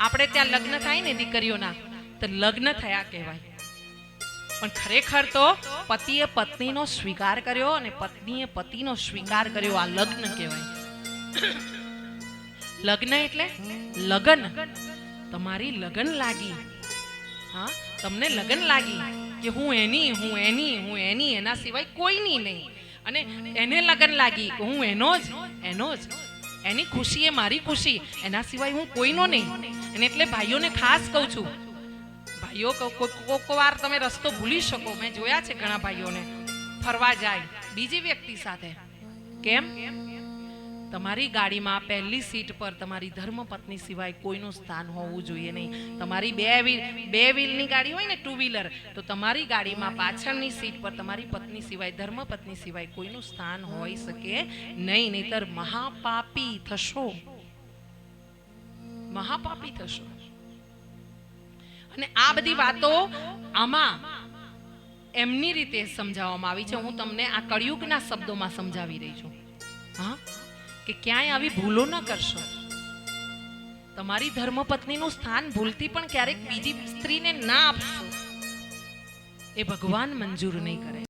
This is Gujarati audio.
આપણે ત્યાં લગ્ન થાય ને દીકરીઓના, તો લગ્ન થયા કહેવાય. પણ ખરેખર તો પતિએ પત્નીનો સ્વીકાર કર્યો અને પત્નીએ પતિનો સ્વીકાર કર્યો, આ લગ્ન કહેવાય. લગ્ન એટલે લગન. તમારી લગન લાગી. હા, તમને લગન લાગી કે હું એની હું એની હું એની, એના સિવાય કોઈની નહીં. અને એને લગન લાગી કે હું એનો જ એનો જ. એની ખુશી એ મારી ખુશી. એના સિવાય હું કોઈનો નહીં. અને એટલે ભાઈઓને ખાસ કહું છું. ભાઈઓ કોક વાર તમે રસ્તો ભૂલી શકો. મેં જોયા છે ઘણા ભાઈઓને. ફરવા જાય. બીજી વ્યક્તિ સાથે. કેમ? તમારી ગાડીમાં પહેલી સીટ પર તમારી ધર્મપત્ની સિવાય કોઈનું સ્થાન હોવું જોઈએ નહીં. તમારી બે વ્હીલ બે વ્હીલની ગાડી હોય ને ટુ વ્હીલર તો તમારી ગાડીમાં પાછળની સીટ પર તમારી પત્ની સિવાય, ધર્મપત્ની સિવાય કોઈનું સ્થાન હોઈ શકે નહીં, નહીતર મહાપાપી થશો. મહાપાપી થશો. અને આ બધી વાતો આમાં એમની રીતે સમજાવવામાં આવી છે. હું તમને આ કળિયુગના શબ્દોમાં સમજાવી રહી છું. હા? કે ક્યાંય આવી ભૂલો ન કરશો. તમારી ધર્મપત્નીનું સ્થાન ભૂલથી પણ ક્યારેક બીજી સ્ત્રીને ના આપશો. એ ભગવાન મંજૂર નહીં કરે.